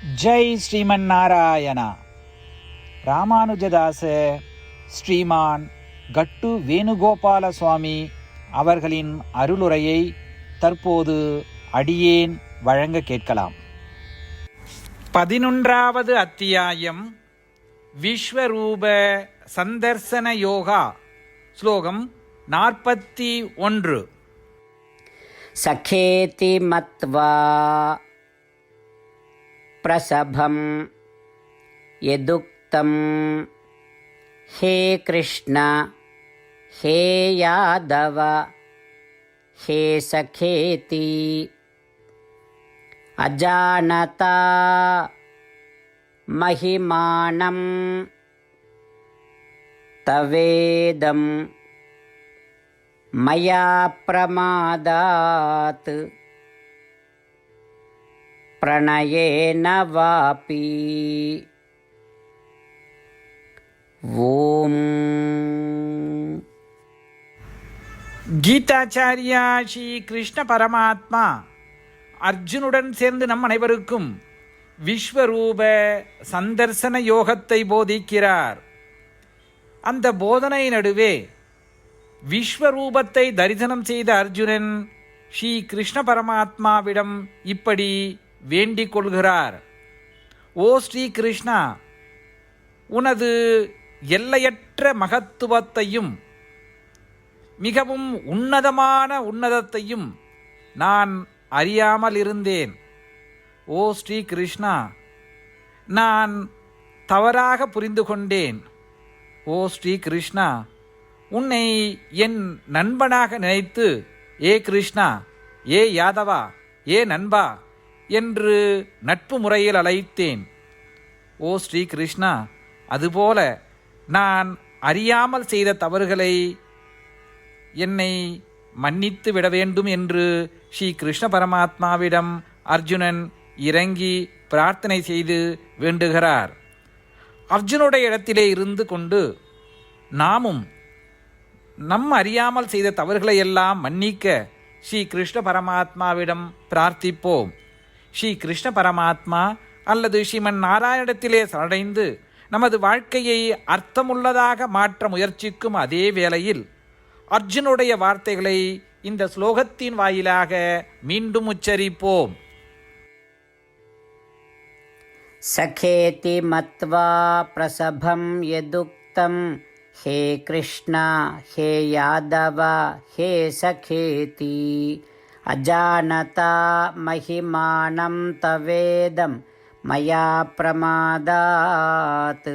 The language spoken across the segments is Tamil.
ஜெய் ஸ்ரீமன் நாராயணா ராமானுஜதாச ஸ்ரீமான் கட்டு வேணுகோபால சுவாமி அவர்களின் அருளுரையை தற்போது அடியேன் வழங்க கேட்கலாம். பதினொன்றாவது அத்தியாயம் விஸ்வரூப சந்தர்சன யோகா ஸ்லோகம் நாற்பத்தி ஒன்று. சகேதி மத்வா. प्रसभं यदुक्तं हे कृष्ण। हे यादव। हे सखेति। अजानता। महिमानं तवेदम्। मया प्रमादात् प्रणयेन वापि ॐ கீதாச்சாரியா ஸ்ரீ கிருஷ்ண பரமாத்மா அர்ஜுனுடன் சேர்ந்து நம் அனைவருக்கும் விஸ்வரூப சந்தர்சன யோகத்தை போதிக்கிறார் அந்த போதனை நடுவே விஸ்வரூபத்தை தரிசனம் செய்த அர்ஜுனன் ஸ்ரீ கிருஷ்ண பரமாத்மாவிடம் இப்படி வேண்டிக் கொள்கிறார் ஓ ஸ்ரீ கிருஷ்ணா உனது எல்லையற்ற மகத்துவத்தையும் மிகவும் உன்னதமான உன்னதத்தையும் நான் அறியாமல் இருந்தேன். ஓ ஸ்ரீ கிருஷ்ணா நான் தவறாக புரிந்து கொண்டேன். ஓ ஸ்ரீ கிருஷ்ணா உன்னை என் நண்பனாக நினைத்து ஏ கிருஷ்ணா ஏ யாதவா ஏ நண்பா என்று நட்பு முறையில் அழைத்தேன். ஓ ஸ்ரீ கிருஷ்ணா அதுபோல நான் அறியாமல் செய்த தவறுகளை என்னை மன்னித்து விட வேண்டும் என்று ஸ்ரீ கிருஷ்ண பரமாத்மாவிடம் அர்ஜுனன் இறங்கி பிரார்த்தனை செய்து வேண்டுகிறார். அர்ஜுனுடைய இடத்திலே இருந்து கொண்டு நாமும் நம் அறியாமல் செய்த தவறுகளை எல்லாம் மன்னிக்க ஸ்ரீ கிருஷ்ண பரமாத்மாவிடம் பிரார்த்திப்போம். ஸ்ரீ கிருஷ்ண பரமாத்மா அல்லது ஸ்ரீமன் நாராயணத்திலே சரடைந்து நமது வாழ்க்கையை அர்த்தமுள்ளதாக மாற்ற முயற்சிக்கும் அதே வேளையில் அர்ஜுனுடைய வார்த்தைகளை இந்த ஸ்லோகத்தின் வாயிலாக மீண்டும் உச்சரிப்போம். சகேதி மத்வா பிரசபம் எதுக்தம். ஹே கிருஷ்ணா ஹே யாதவா ஹே சகேதி. अजानता महिमानं तवेदं मया प्रमादात्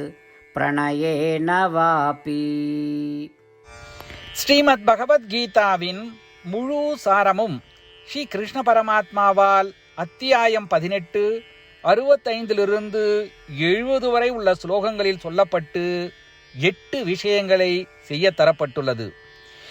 प्रणयेन वापि ஸ்ரீமத் பகவத்கீதாவின் முழு சாரமும் ஸ்ரீ கிருஷ்ண பரமாத்மாவால் அத்தியாயம் பதினெட்டு அறுபத்தைந்திலிருந்து எழுபது வரை உள்ள ஸ்லோகங்களில் சொல்லப்பட்டு எட்டு விஷயங்களை செய்ய தரப்பட்டுள்ளது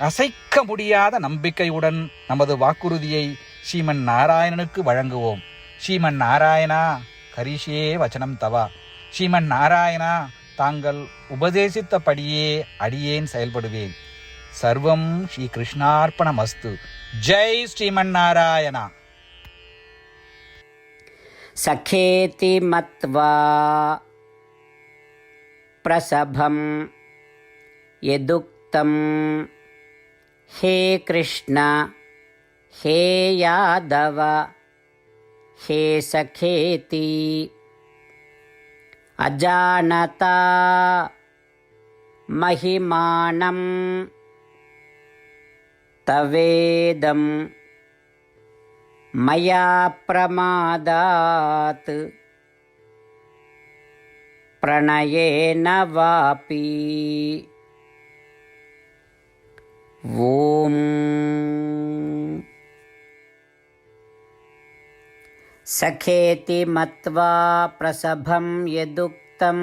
அசைக்க முடியாத நம்பிக்கையுடன் நமது வாக்குறுதியை ஸ்ரீமன் நாராயணனுக்கு வழங்குவோம் ஸ்ரீமன் நாராயணா கரிஷே வச்சனம் தவா ஸ்ரீமன் நாராயணா தாங்கள் உபதேசித்தபடியே அடியேன் செயல்படுவேன் சர்வம் ஸ்ரீ கிருஷ்ணார்ப்பணமஸ்து ஜெய் ஸ்ரீமன் நாராயணா सखेति मत्वा प्रसभं यदुक्तं हे कृष्ण हे यादव हे सखेति अजानता महिमानं तवेदम् मया प्रमादात्। प्रणयेन वापि ॐ सखेति मत्वा प्रसभं यदुक्तं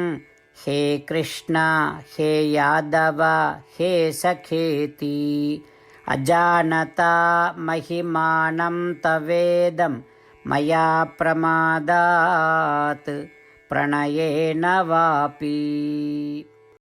हे कृष्ण हे यादव हे सखेति अजानता महिमानं तवेदं मया प्रमादात् प्रणयेन वापि